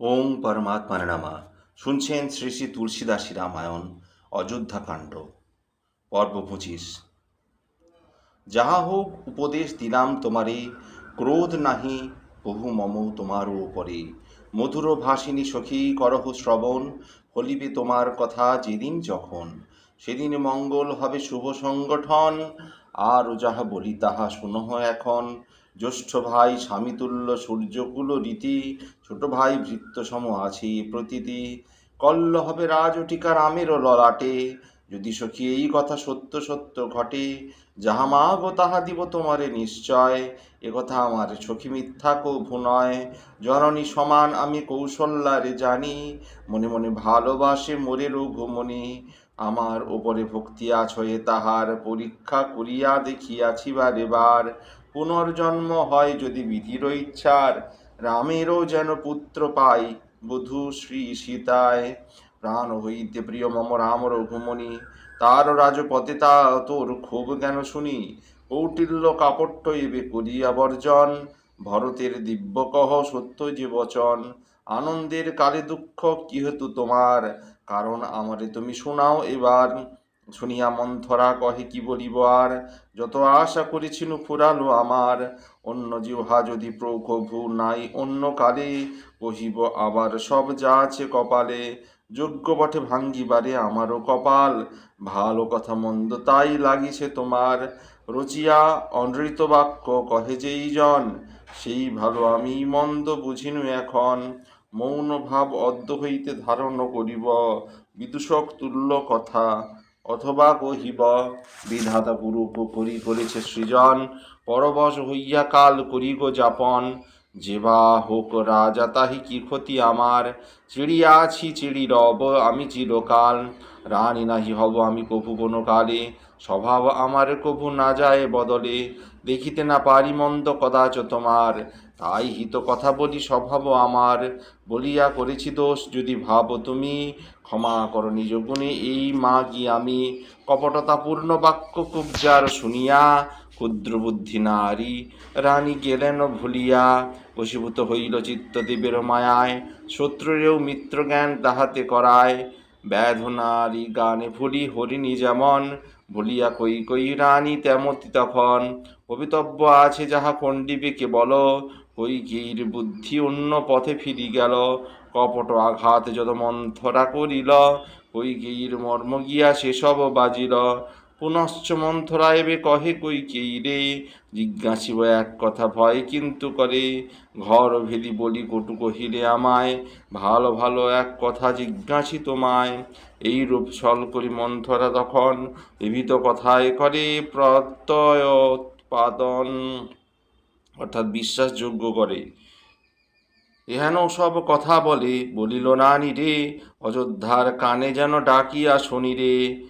ওং পরমাত্মার নামা। শুনছেন শ্রী শ্রী তুলসীদাসী রামায়ণ অযোধ্যাকাণ্ড পর্ব পঁচিশ। যাহা হোক, উপদেশ দিলাম তোমারে, ক্রোধ নাহি, বহু মম তোমারও উপরে। মধুর ভাসিনী সখী, করহ শ্রবণ, হলিবে তোমার কথা যেদিন যখন। সেদিন মঙ্গল হবে শুভ সংগঠন, আর যাহা বলি তাহা শুনহ এখন। জ্যৈষ্ঠ ভাই স্বামীতুল্য সূর্যকুল রীতি, ছোট ভাই ভৃত্য সম আছে প্রতীতি। কল্ল হবে রাজ রাজটিকা রামেরও ললাটে, যদি সখী এই কথা সত্য সত্য ঘটে, যাহা মা মাগ তাহা দিব তোমারে নিশ্চয়, এ কথা আমার সখী মিথ্যা কভু নয়। জননী সমান আমি কৌশল্যারে জানি, মনে মনে ভালোবাসে মোরে রঘুমণি। আমার ওপরে ভক্তি আছয়ে তাহার পরীক্ষা করিয়া দেখিয়াছি বারে বার পুনর্জন্ম হয় যদি বিধির ইচ্ছার, রামেরও যেন পুত্র পাই। বধূ শ্রী সীতায় প্রাণ হইতে প্রিয় মম রাম রঘুমণি, তার রাজপথে তা তোর ক্ষোভ কেন শুনি? কৌটিল্য কাপট্য এবে করিয়া বর্জন, ভরতের দিব্য কহ সত্য যে বচন। আনন্দের কালে দুঃখ কি হেতু তোমার? কারণ আমারে তুমি শোনাও এবার। শুনিয়া মন্থরা কহে, কি বলিব আর? যত আশা করেছিল ফুরালো আমার। অন্য জিহ্বা যদি প্রভু নাই, অন্য কালে কহিব আবার সব যা আছে কপালে। যোগ্য বটে ভাঙ্গিবারে আমারও কপাল। ভালো কথা মন্দ তাই লাগিছে তোমার। রচিয়া অনৃত বাক্য কহে যেই জন, সেই ভালো আমি মন্দ বুঝিনু এখন। মৌন ভাব অদ্য হইতে ধারণ করিব। বিদূষক তুল্য কথা অথবা কহিব, বিধাতা পুরুষ করি করেছে সৃজন, পরবশ হইয়া কাল করিব যাপন। যে বা হোক রাজা, তাহি কি ক্ষতি আমার? চিড়িয়া আছি চিড়ি রব, আমি চিরকাল। রানী নাহি হব আমি কভু কোনো কালে। স্বভাব আমার কভু না যায় বদলে। দেখিতে না পারি মন্দ কদাচ তোমার। তাই হিত কথা বলি স্বভাব আমার। বলিয়া করেছি দোষ যদি ভাব তুমি ক্ষমা করো নিজ গুণে এই মা গি আমি কপটতাপূর্ণ বাক্য কুবজার শুনিয়া, ক্ষুদ্র বুদ্ধি নারী, রানী গেলেন ভুলিয়া, বশীভূত হইল চিত্তদেবের মায়ায়, শত্রুরেও মিত্র জ্ঞান তাহাতে করায়। ব্যাধ নারী গানে ভুলি হরিণী যেমন ভুলিয়া কই কই রানী তেমতি তখন পবিতব্য আছে যাহা পণ্ডিবিকে বল কৈকেয়ীর বুদ্ধি অন্য পথে ফিরি গেল কপট আঘাত যত মন্থরা করিল কৈকেয়ীর মর্ম গিয়া সেসব বাজিল। পুনশ্চ মন্থরা এবে কহে কৈকেয়ী রে? জিজ্ঞাসিব এক কথা ভয় কিন্তু করে। ঘর ভেদি বলি কটু কহিলে আমায়, ভালো ভালো এক কথা জিজ্ঞাসি তোমায়। এই রূপ ছল করি মন্থরা তখন বিবিধ কথায় করে প্রত্যয় উৎপাদন। অর্থাৎ বিশ্বাসযোগ্য করে। এহেন সব কথা বলে, বলিল, নানি রে, অযোধ্যার কানে যেন ডাকিয়া শনি রে।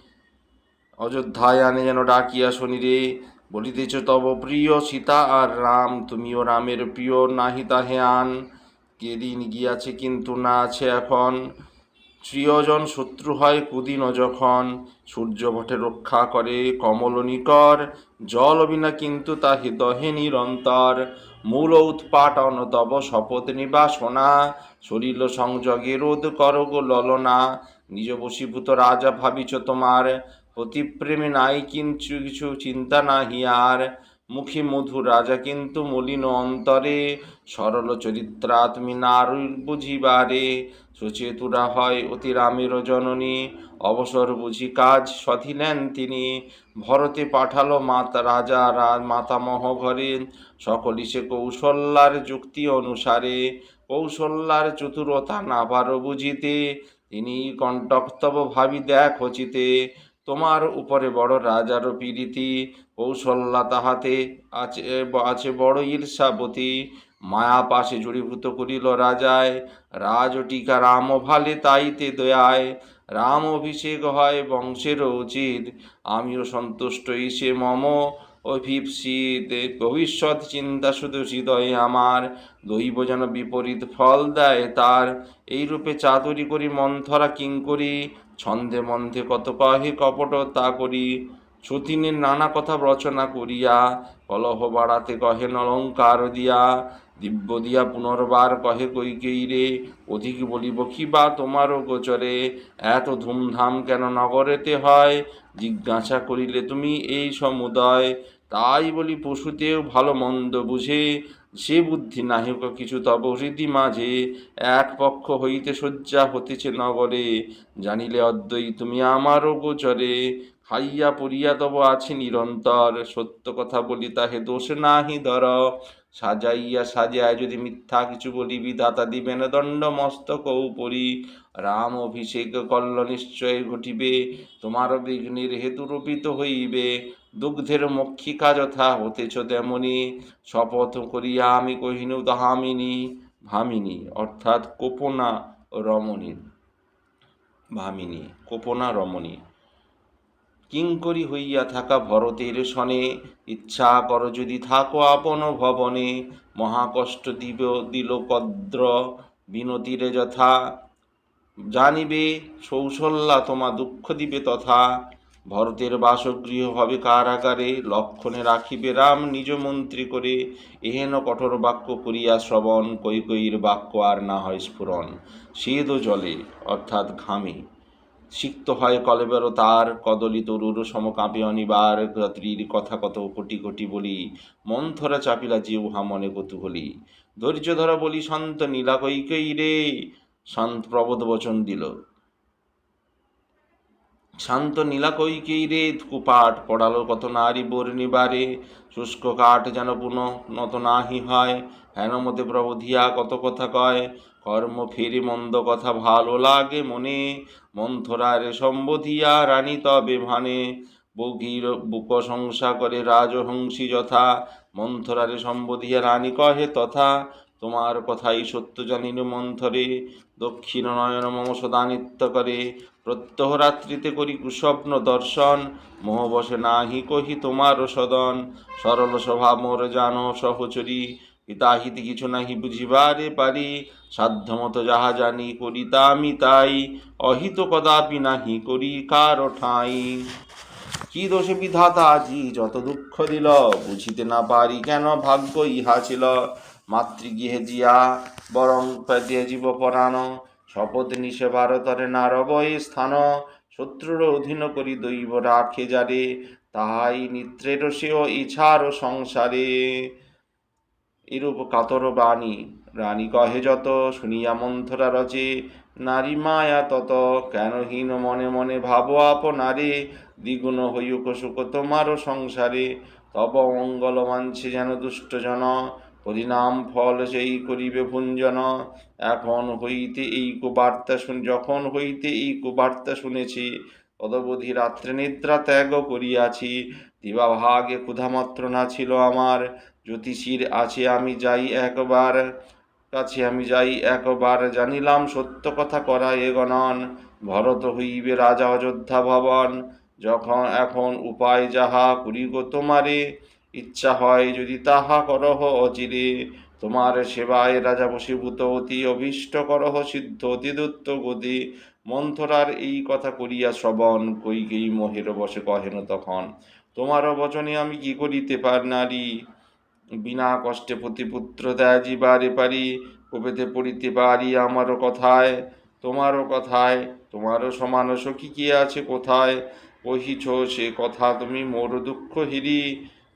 অযোধ্যায় আনে যেন ডাকিয়া শনি রে। বলিতেছ, তব প্রিয় সীতা আর রাম, তুমিও রামের প্রিয়, নাহি তাহে আন। কেদিন গিয়াছে কিন্তু না আছে এখন। প্রিয়জন শত্রু হয় কুদিন যখন। সূর্য ভটে রক্ষা করে কমল নিকর। জল বিনা কিন্তু তাহি দহে নিরন্তর। মূল উৎপাট তব শপথ নিবাসনা, শরীর সংযোগে রোধ করো গো ললনা। নিজ বশীভূত রাজা ভাবিছ তোমার, অতিপ্রেমে নাই কিঞ্চু কিছু চিন্তা নাহি আর। মুখে মধু রাজা কিন্তু মলিন অন্তরে সরল চরিত্রা তুমি নারীর বুঝিবারে। সুচেতুরা হয় অতি রামের জননী, অবসর বুঝি কাজ সধিলেন তিনি। ভরতে পাঠালো মাতা রাজা মাতামহ ঘরে সকলি সে কৌশল্যার যুক্তি অনুসারে, কৌশল্যার চতুরতা না পারো বুঝিতে। তিনি কণ্টকতব ভাবি দেখ তোমার উপরে বড় রাজারও পীড়িতি কৌশল্যা তাহাতে আছে আছে বড় ঈর্ষাবতী। মায়া পাশে জড়ীভূত করিল রাজায় রাজটিকা রাম ভালে তাইতে দয়ায়। রাম অভিষেক হয় বংশের উচিত আমিও সন্তুষ্ট ইসে মম অভিপ্সিত। ভবিষ্যৎ চিন্তা শুধু হৃদয়ে আমার, দৈব যেন বিপরীত ফল দেয় তার। এইরূপে চাতুরি করি মন্থরা কিঙ্করি ছন্দে মন্ধে কত কহে কপট তা করি সতীনের নানা কথা রচনা করিয়া, কলহ বাড়াতে কহে নলঙ্কার দিয়া, দিব্য দিয়া পুনর্বার কহে কৈকেয়ী রে, অধিক বলিব কি বা তোমারও গোচরে, এত ধুমধাম কেন নগরেতে হয়, জিজ্ঞাসা করিলে তুমি এই সমুদয়, তাই বলি পশুতেও ভালো মন্দ বুঝে সে বুদ্ধি নাহিক কিছু, তব হৃদি মাঝে এক পক্ষ হইতে শয্যা হতেছে নগরে। জানিলে অদ্বৈ, তুমি আমারও গোচরে খাইয়া পড়িয়া তব আছে নিরন্তর। সত্য কথা বলি, তাহে দোষ নাহি ধর। সাজাইয়া সাজায় যদি মিথ্যা কিছু বলি, বিধাতা দিবেন দণ্ড মস্তক উপরি। রাম অভিষেক কল্ল নিশ্চয় ঘটিবে। তোমার বিঘ্নের হেতু রূপিত হইবে। দুগ্ধের মক্ষিকা যথা হতেছ তেমনি শপথ করিয়া আমি কহিনু তাহামিনী, ভামিনী, অর্থাৎ কোপনা রমণী, ভামিনী, কোপনা রমণী। কিঙ্করি হইয়া থাকা ভরতের সনে ইচ্ছা কর যদি থাকো আপন ভবনে, মহাকষ্ট দিব দিল কদ্র বিনতিরে যথা। জানিবে সৌশল্যা তোমা দুঃখ দিবে তথা। ভরতের বাসগৃহ হবে কারাগারে, লক্ষণে রাখিবে রাম নিজ মন্ত্রী করে। এহেন কঠোর বাক্য করিয়া শ্রবণ কৈকয়ীর বাক্য আর না হয় স্ফুরণ। সেদ জলে, অর্থাৎ ঘামে। সিক্ত হয় কলেবের তার, কদলি তরুর সমকাপে অনিবার। রাত্রির কথা কত কোটি কোটি বলি, মন্থরা চাপিলা যে উহা মনে কৌতূহলী। ধৈর্য ধরা বলি, শান্ত নীলা কৈকেয়ী রে শান্ত প্রবোধ বচন দিল। শান্ত নীলা কৈকেয়ী রে কুপাট পড়ালো কত নারী বর্ণিবারে শুষ্ক কাঠ যেন পুনঃ নত নাহি হয়, হেন মতে প্রবোধিয়া কত কথা কয়। কর্ম ফেরি মন্দ কথা ভালো লাগে মনে, মন্থরারে সম্বোধিয়া রানী তবে ভানে। বগির বুক সংসা করে রাজহংসী যথা, মন্থরারে সম্বোধিয়া রানী কহে তথা। তোমার কথাই সত্য জানিল মন্থরে, দক্ষিণ নয়ন মম সদা নিত্য করে। প্রত্যহ রাত্রিতে করি কুস্বপ্ন দর্শন, মোহ বসে নাহি কহি তোমার সদন। সরল স্বভাব মোর জানো সহচরী হিতাহিতি কিছু নাহি বুঝিবারে পারি। সাধ্যমতো যাহা জানি করি তা আমি তাই, অহিত কদাপি নাহি করি কার ঠাঁই। কি দোষে বিধাতা আজি যত দুঃখ দিল, বুঝিতে না পারি কেন ভাগ্য ইহা ছিল। মাতৃগৃহে জিয়া বরং পেদিয়ে জীব পরাণ শপথ নিশে ভারতরে নারবয়ে স্থান, শত্রুর অধীন করি দৈব রাখে যারে, তাহাই নিত্রের সেও ইছার সংসারে। এরূপ কাতর বাণী, রানী কহে যত, শুনিয়া মন্থরা রচে নারী মায়া তত কেন হীন মনে মনে ভাবো আপনারে, দ্বিগুণ হইউক সুখ তোমারও সংসারে, তব মঙ্গল মানছে যেন দুষ্টজন পরিণাম ফল সেই করিবে ভুঞ্জন। এখন হইতে এই কুবার্তা শুন যখন হইতে এই কুবার্তা শুনেছি তদবধি রাত্রে নিদ্রা ত্যাগ করিয়াছি। দিবা দিবাভাগে ক্ষুধামাত্র না ছিল আমার, জ্যোতিষীর আছে আমি যাই একবার। কাছে আমি যাই একবার, জানিলাম সত্য কথা করা এ গণন। ভরত হইবে রাজা অযোধ্যা ভবন। যখন এখন উপায় যাহা, করিব তোমারে। ইচ্ছা হয় যদি তাহা করহ অচিরে। তোমার সেবায় রাজা বশীভূত অতি অভীষ্ট করহ সিদ্ধ অতি দত্ত গতি। মন্থরার এই কথা করিয়া শ্রবণ কৈকেয়ী মোহের বসে কহেন তখন তোমারও বচনে আমি কি করিতে পার নারী? বিনা কষ্টে প্রতিপুত্র দেয় জীবারে পারি কবেতে পড়িতে পারি আমারও কথায় তোমারও কথায় তোমারও সমান সখী কি আছে কোথায়? কহিছ সে কথা তুমি মোর দুঃখ হিরি।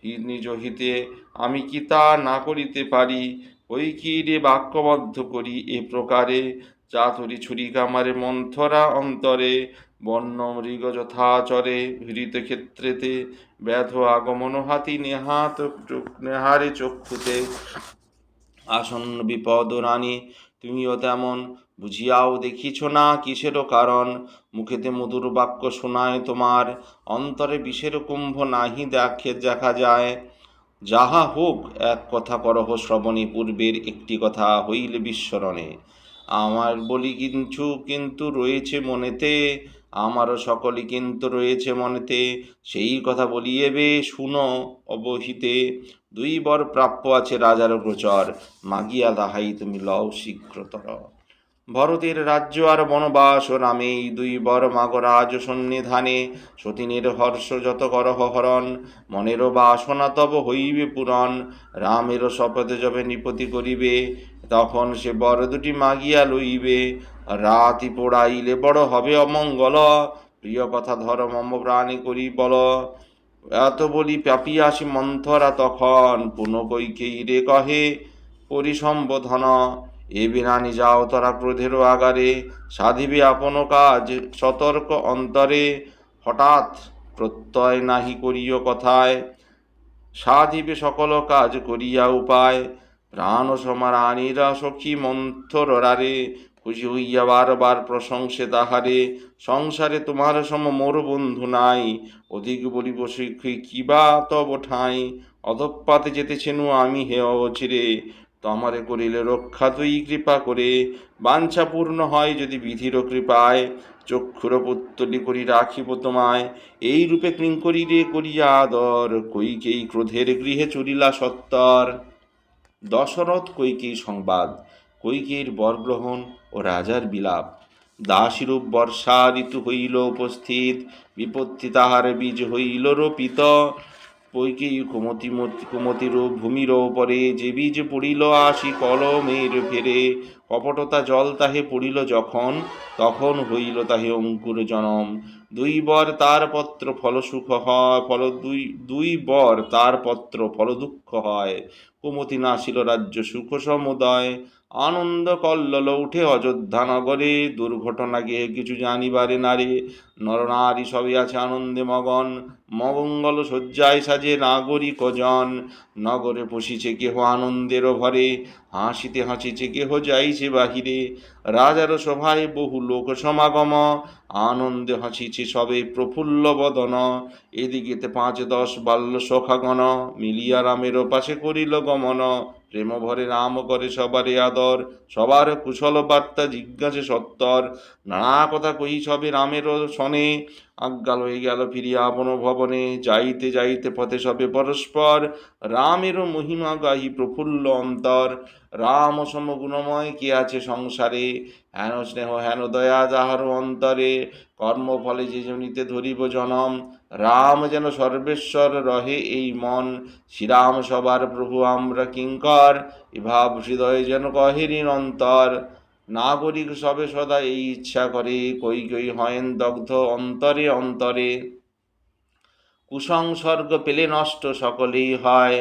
নিজ হিতে আমি কি তা না করিতে পারি? ওই কি রে বাক্যবদ্ধ করি এ প্রকারে? চাতুরি ছুরি কামারে মন্থরা অন্তরে, বন্য মৃগ যথাচরে হৃত ক্ষেত্রেতে ব্যাধ আগমন হাতি নেহাত নেহারে চক্ষুতে। আসন্ন বিপদ রানী, তুমিও তেমন বুঝিয়াও দেখিছ না কিসেরও কারণ? মুখেতে মধুর বাক্য শোনায় তোমার, অন্তরে বিষের কুম্ভ নাহি দেখে দেখা যায়। যাহা হোক, এক কথা করহ শ্রবণী পূর্বের একটি কথা হইলে বিস্মরণে। আমার বলি কিছু কিন্তু রয়েছে মনেতে, আমারও সকলে কিন্তু রয়েছে মনেতে। সেই কথা বলিয়েবে শুনো অবহিতে। দুই বর প্রাপ্য আছে রাজার গোচর, মাগিয়া তাহাই তুমি লও শীঘ্রতর। ভরতের রাজ্য আর বনবাস রামে দুই বর মাগরাজ সন্নিধানে সতীনের হর্ষ যত করহ হরণ মনেরও বাসনা তব হইবে পূরণ, রামেরও শপথ যবে নিপতি করিবে, তখন সে বর দুটি মাগিয়া লইবে, রাতি পোড়াইলে বড় হবে অমঙ্গল, প্রিয় কথা ধর মম প্রাণী করি বল। এত বলি পাপিয়াসি মন্থরা তখন পুনঃ কৈকেয়ী রে কহে, পরিসম্বোধন। এ বিনানি যাও তোরা ক্রোধেরও আগারে, সাধিবে আপন কাজ, সতর্ক অন্তরে। হঠাৎ প্রত্যয় নাহি করিও কথায়, সাধিবে সকল কাজ করিয়া উপায়। প্রাণ সমারানীরা সখী মন্থরারে খুশি হইয়া বারবার প্রশংসে তাহারে, সংসারে তোমার সম মোর বন্ধু নাই। অধিক বলিব শিখি কিবা তব ঠাঁই, অধপাতে যেতেছেনু আমি হে অচিরে। তোমারে করিলে রক্ষা তুই কৃপা করে। বাঞ্ছা পূর্ণ হয় যদি বিধির কৃপায়। চক্ষুর পুত্তলি করি রাখিব তোমায়। এই রূপে কিঙ্করি রে করিয়া আদর। কৈকেয়ী ক্রোধের গৃহে চুরিলা সত্তর। দশরথ কৈকেয়ী সংবাদ। কৈকেয়ীর বরগ্রহণ ও রাজার বিলাপ। দাসীরূপ বর্ষা ঋতু হইল উপস্থিত। বিপত্তি তাহার বীজ হইল রোপিত। কৈকেয়ী কুমতি কুমতিরূপ ভূমির পরে যে বীজ পড়িল আসি কলমের ফেরে, কপটতা জল তাহে পড়িল যখন, তখন হইল তাহে অঙ্কুর জনম। দুই বর তার পত্র ফলসুখ হয়, ফল দুই দুই বর তার পত্র ফল দুঃখ হয়। কুমতি নাসিল রাজ্য সুখ সমুদয় আনন্দ কল্লল উঠে অযোধ্যা নগরে, দুর্ঘটনা গিয়ে কিছু জানিবারে নারে। নরনারী সবই আছে আনন্দে মগন, মঙ্গল শয্যায় সাজে নাগরিক জন। নগরে পশিছে কেহ আনন্দের ভরে, হাসিতে হাসিছে কেহ যাইছে বাহিরে। রাজার সভায় বহু লোক সমাগম, আনন্দে হাসিছে সবে প্রফুল্ল বদন। এদিকেতে পাঁচ দশ বাল্য সখাগণ মিলিয়া রামের পাশে করিল গমন। প্রেম ভরে নাম করে সবারে আদর, সবার কুশল বার্তা জিজ্ঞাসে সত্তর। নানা কথা কই সবে রামেরও শনে আজ্ঞা লয়ে গেল ফিরিয়া আপন ভবনে যাইতে যাইতে পথে সবে পরস্পর রামের মহিমা গাহি প্রফুল্ল অন্তর। রাম সম গুণময় কে আছে সংসারে? হেন স্নেহ, হেন দয়া যাহার অন্তরে। কর্মফলে যে জনিতে ধরিব জনম। রাম যেন সর্বেশ্বর রহে এই মন। শ্রীরাম সবার প্রভু আমরা কিঙ্কর। এভাব হৃদয়ে যেন কহে নিরন্তর। নাগরিক সবে সদা এই ইচ্ছা করে, কই কই হয়েন দগ্ধ অন্তরে অন্তরে। কুসংসর্গ পেলে নষ্ট সকলেই হয়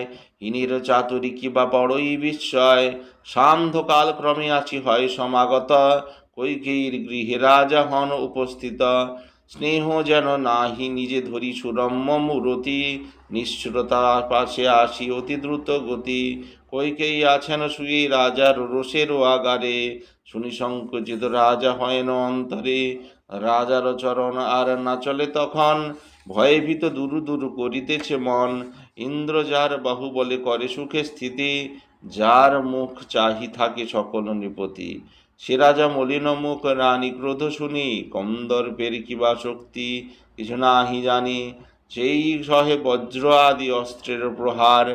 ইনির চাতুরি কিবা বড়ই বিস্ময়। সান্ধ্যকাল ক্রমে আছি হয় সমাগত কৈকেয়ীর গৃহে রাজা হন উপস্থিত। স্নেহ যেন নাহি, নিজে ধরি সুরম্য মূরতি, নিষ্ঠুরতা পাশে আসি অতি দ্রুত গতি। কৈকেয়ী আছেন শুয়ে রাজার রোষের আগারে? শুনি সংকুচিত রাজা হয় ন অন্তরে। রাজার চরণ আর না চলে তখন, ভয়ে ভীত দুরু দুরু করিতেছে মন। ইন্দ্র যার বাহু বলে করে সুখে স্থিতি, যার মুখ চাহি থাকে সকল নৃপতি। সে রাজা মলিন মুখ রানী ক্রোধ শুনি কন্দর্পের কিবা শক্তি, কিছু নাহি জানি। সেই সহে বজ্র আদি অস্ত্রের প্রহার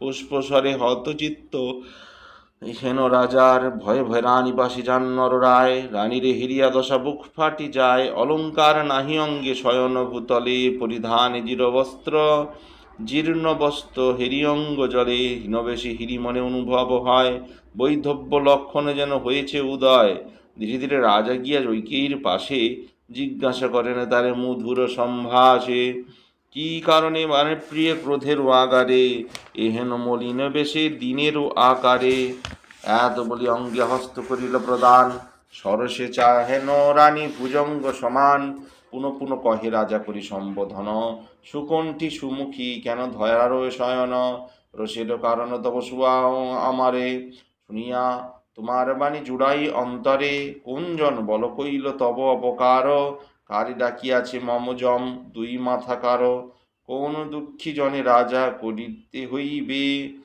পুষ্পস্বরে হতচিত্ত হেন রাজার ভয়ে ভয়ে রানী বাসী যান নররায় রানীরে হিরিয়া দশা বুক ফাটি যায়, অলঙ্কার নাহি অঙ্গে শয়ন ভূতলে, পরিধান জিরবস্ত্র জীর্ণ বস্ত্র হিরিয়ঙ্গ জলে হিরি মনে অনুভব হয়। বৈধব্য লক্ষণে যেন হয়েছে উদয়। ধীরে ধীরে রাজা গিয়া জৈকেয়ীর পাশে জিজ্ঞাসা করেন, তারে মধুর সম্ভাষে কি কারণে মানে প্রিয় ক্রোধের আগারে? এহেন মলিন বেশে দিনেরও আকারে? এত বলি অঙ্গে হস্ত করিল প্রদান সরসে চাহেন রানী ভুজঙ্গ সমান। পুনঃ পুনঃ কহে রাজা করি সম্বোধন। সুকণ্ঠী সুমুখী, কেন ধয়ার শয়ন? রসের কারণ তব আমারে। শুনিয়া তোমার বাণী জুড়াই অন্তরে কোনজন বল কইল তব অপকার? কারি ডাকিয়াছে মম জম, দুই মাথা কারও? কোন দুঃখী জনে রাজা করিতে হইবে?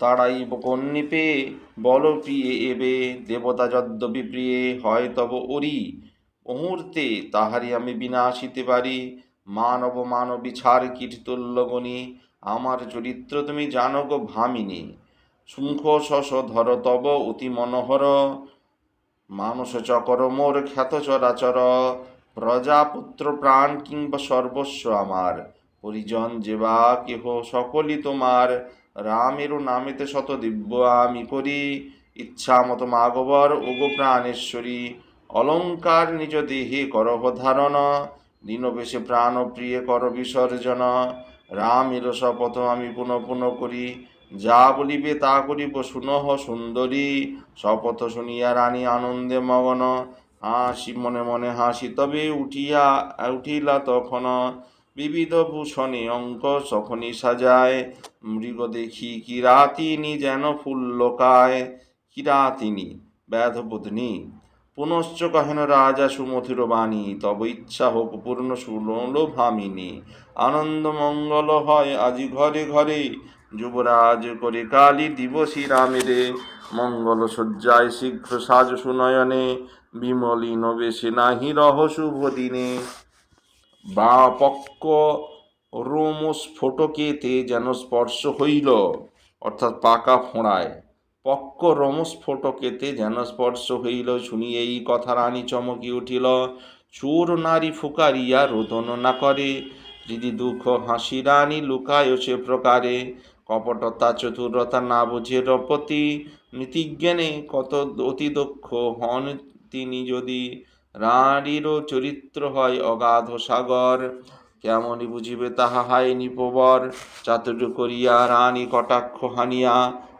তাড়াইব কন্নিপে বল প্রিয়ে এবে, দেবতা যদ্যপি প্রিয়ে হয় তব ওরি। মুহূর্তে তাহারি আমি বিনাশিতে পারি। মানব মানবী ছাড় কীর্তুল্য গণি। আমার চরিত্র তুমি জানো গো ভামিনী। শুঙ্খ শশ ধর তব অতি মনোহর। মানস চকর মোর খ্যাত চরাচর। প্রজাপুত্র প্রাণ কিংবা সর্বস্ব আমার। পরিজন যে বা কেহ সকলই তোমার। রামেরও নামেতে শত দিব্য আমি করি। ইচ্ছা মতো মাগবর ওগো প্রাণেশ্বরী। অলঙ্কার নিজ দেহে করহ ধারণ। দীনবেশে প্রাণ প্রিয় কর বিসর্জন। রাম রামের শপথ আমি পুনঃ পুনঃ করি। যা বলিবে তা করিব শুনহ সুন্দরী। শপথ শুনিয়া রানী আনন্দে মগন। হাসি মনে মনে হাসি তবে উঠিয়া, উঠিলা তখন। বিবিধ ভূষণে অঙ্ক সখনি সাজায়। মৃগ দেখি কিরাতিনি যেন ফুল লোকায়। কিরাতিনি, ব্যাধবোধনি পুনশ্চ কহেন রাজা সুমথির বাণী, তব ইচ্ছা হোক পূর্ণ সুলোল ভামিনী আনন্দ মঙ্গল হয় আজি ঘরে ঘরে, যুবরাজ করে কালী দিবসী রামেরে। মঙ্গল শয্যায় শীঘ্র সাজ সুনয়নে বিমলিন বেশে নাহি রহ শুভ দিনে। বা পক্ক রোমস্ফোটকেতে যেন স্পর্শ হইল, অর্থাৎ পাকা ফোঁড়ায়। পক্ক রোমস্ফোটকেতে যেন স্পর্শ হইল শুনি এই কথা রানী চমকি উঠিল, চোর নারী ফুকারিয়া রোদন না করে যদি দুঃখ হাসি রানী লুকায় সে প্রকারে, কপটতা চতুরতা না বুঝে রপতি নীতিজ্ঞানে কত অতি দক্ষ হন তিনি যদি, রানীরও চরিত্র হয় অগাধ সাগর, কেমনই বুঝিবে তাহা হায় নিপবর চাতুর্য করিয়া রানী কটাক্ষ হানিয়া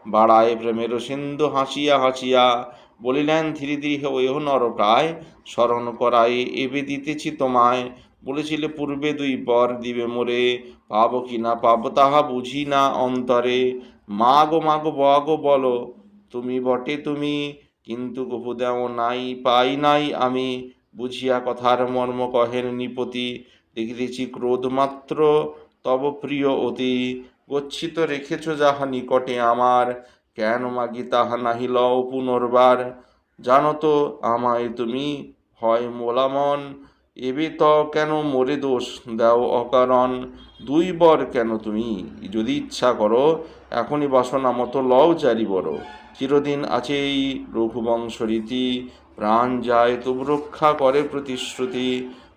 বাড়ায় প্রেমের সিন্ধু হাসিয়া হাসিয়া। বলিলেন, ধীরে ধীরে ওহ নরকায় স্মরণ করাই এবে দিতেছি তোমায়। বলেছিলে, পূর্বে দুই পর দিবে মোরে। পাবো কি না পাবো তাহা বুঝি না অন্তরে। মা গো মা গো বগো, বলো, তুমি বটে তুমি, কিন্তু কভু দেও নাই, পাই নাই আমি। বুঝিয়া কথার মর্ম কহেন নিপতি, দেখিতেছি ক্রোধ মাত্র তব প্রিয় অতি। গচ্ছিত রেখেছ যাহা নিকটে আমার। কেন মাগি তাহা নাহি লও পুনর্বার? জানো তো আমায় তুমি, হয় মোলামন। এবে তো কেন মোরে দোষ দাও অকারণ? দুই বর কেন তুমি? যদি ইচ্ছা করো, এখনই বাসনা মতো লও চারি বড়। চিরদিন আছে এই রঘুবংশ রীতি। প্রাণ যায় তবু রক্ষা করে প্রতিশ্রুতি।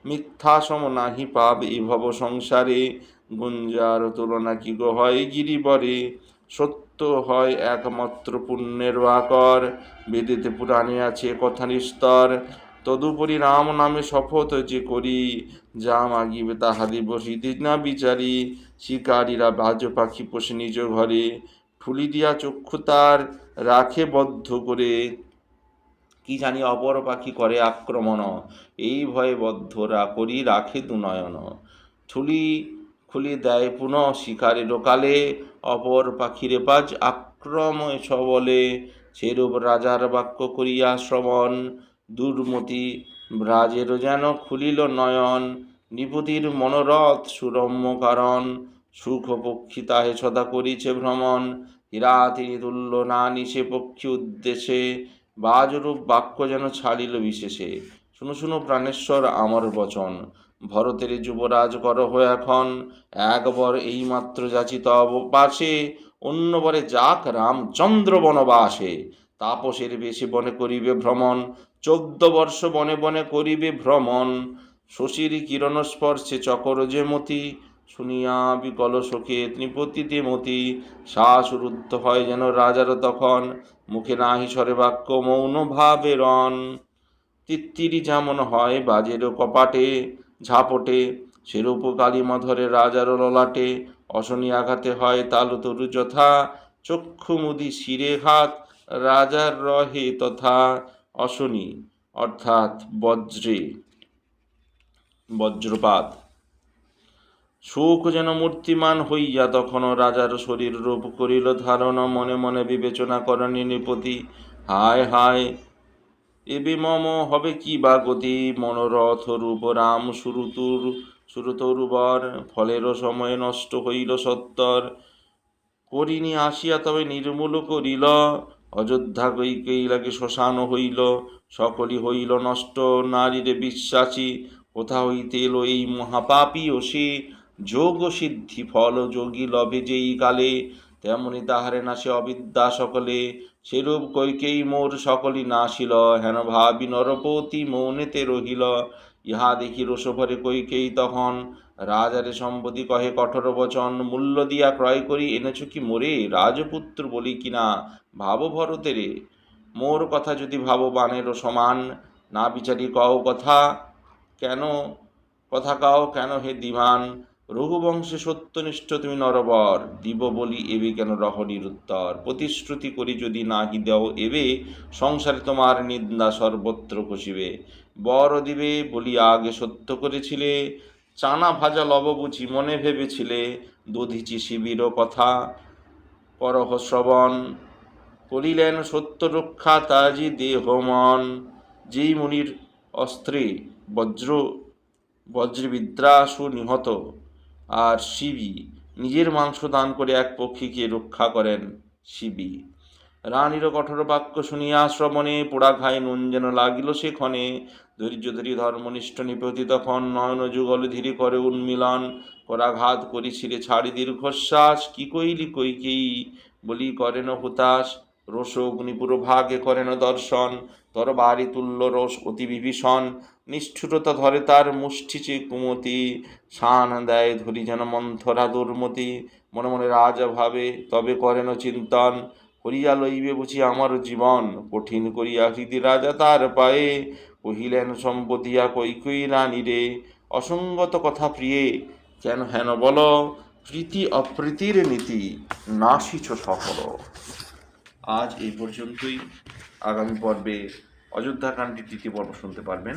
মিথ্যা সম নাহি পাব এ ভব সংসারে। গুঞ্জার তুলনা কি গো হয় গিরিবরে? সত্য হয় একমাত্র পুণ্যের বাকর। বেদেতে পুরাণে আছে কথা নিস্তর। তদুপরি রাম নামে শপথ যে করি, যা মাগিবে তাহা দিব না বিচারি। শিকারীরা বাজ পাখি পোষে নিজ ঘরে। ঠুলি দিয়া চক্ষু তার রাখে বদ্ধ করে। কি জানি অপর পাখি করে আক্রমণ। এই ভয়ে বদ্ধরা করি রাখে দুনয়ন। ঠুলি খুলি দেয় পুনঃ শিকারের কালে অপর পাখিরে বাজ আক্রম সবলে সেরূপ রাজার বাক্য করিয়া শ্রবণ, দুর্মতি ব্রাজের যেন খুলিল নয়ন, নিপতির মনোরথ সুরম্য কারণ। সুখ পক্ষী তাহে সদা করিছে ভ্রমণ হীরা তিনি তুল্য না নিশে পক্ষী উদ্দেশ্যে বাজরূপ বাক্য যেন ছাড়িল বিশেষে। শুনো শুনো প্রাণেশ্বর, আমার বচন। ভরতের যুবরাজ করহ এখন। একবার এইমাত্র যাচিত অবপাশে অন্যবারে যাক রামচন্দ্র বনবাসে। তাপসের বেশি বনে করিবে ভ্রমণ, চোদ্দ বর্ষ বনে বনে করিবে ভ্রমণ। শশীর কিরণ স্পর্শে চকর যে মতি, শুনিয়া বিকল শোকে নৃপতিতে মতি। শ্বাস রুদ্ধ হয় যেন রাজার তখন, মুখে নাহি স্বরে বাক্য মৌন ভাবে রণ তিত্তিরি যেমন হয় বাজের কপাটে ঝাপটে সেরূপ কালীমাধরে রাজার ললাটে, অশনি আঘাতে হয় তালু তরু যথা, চক্ষু মুদি শিরে হাত, রাজার রহে তথা, অশনি, অর্থাৎ বজ্রে, বজ্রপাত। সুখ যেন মূর্তিমান হইয়া তখনও রাজার শরীর রূপ করিল ধারণা, মনে মনে বিবেচনা করণী নৃপতি। হায় হায় এবে মম হবে কি বা গতি? মনোরথ রূপ রাম সুরুতুর সুরতরুবর ফলেরও সময়ে নষ্ট হইল সত্তর। করিনি আসিয়া তবে নির্মূল করিল। অযোধ্যা কৈকেয়ীলাকে শ্মশান হইল। সকলই হইল নষ্ট, নারীরে বিশ্বাসী। কোথা হইতে এলো এই মহাপাপী ও সে যোগ সিদ্ধি ফল, যোগী লভে যেই কালে। তেমনি তাহারে নাশে অবিদ্যা সকলে, সেরূপ কৈকেয়ী মোর সকলই নাশিল হেন ভাবি নরপতি মৌনেতে রহিল। ইহা দেখি রোষভরে কৈকেয়ী তখন, রাজারে সম্পত্তি কহে কঠোর বচন, মূল্য দিয়া ক্রয় করি এনেছ কি মোরে? রাজপুত্র বলি কিনা? ভাব ভরতেরে। মোর কথা যদি ভাব বানেরও সমান, না বিচারি কও কথা, কেন, কথা কাও কেন হে দিমান রঘুবংশে সত্যনিষ্ঠ তুমি নরবর, দিব বলি এবে কেন রহণীর উত্তর প্রতিশ্রুতি করি যদি নাহি দেও এবে, সংসারে তোমার নিন্দা সর্বত্র খসিবে। বর দিবে বলি আগে সত্য করেছিলে, চানা ভাজা লব বুঝি মনে ভেবেছিলে, দধিচি শিবির কথা করহ শ্রবণ। করিলেন সত্য রক্ষা তাজি দেহ মন। যেই মুনির অস্ত্রে বজ্র, বজ্রবিদ্রাসু নিহত আর শিবি নিজের মাংস দান করে এক পক্ষীকে রক্ষা করেন শিবি রানীর কঠোর বাক্য শুনিয়া শ্রবণে পোড়া খায় নুন যেন লাগিল সে ক্ষণে ধৈর্য ধরি ধর্মনিষ্ঠ নিপতি তখন নয়ন যুগল ধীরে করে উন্মিলন করাঘাত করি ছিঁড়ে ছাড়ি দীর্ঘশ্বাস, কি কইলি কইকেই বলি করেন হুতাশ। রোষ অগ্নিপুর ভাগে করেন দর্শন। তর বাড়ি তুল্য রোষ অতি বিভীষণ। নিষ্ঠুরতা ধরে তার মুষ্টিচে কুমতি। শান দেয় ধরি যেন মন্থরা দুর্মতি। মনে মনে রাজা ভাবে, তবে করেন চিন্তন। করিয়া লইবে বুঝি আমার জীবন। কঠিন করিয়া হৃদি রাজা তার পায়ে। কহিলেন সম্পতিয়া কৈকই রানী রে? অসঙ্গত কথা প্রিয়ে। কেন হেন বল? প্রীতি অপ্রীতির নীতি। নাশিছ সকল। আজ এই পর্যন্তই। আগামী পর্বে অযোধ্যাকাণ্ডের তৃতীয় পর্ব শুনতে পারবেন।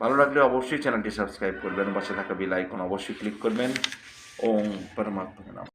ভালো লাগলে অবশ্যই চ্যানেলটি সাবস্ক্রাইব করবেন, পাশে থাকা বেল আইকন অবশ্যই ক্লিক করবেন। ওম পরমাত্মা নাম।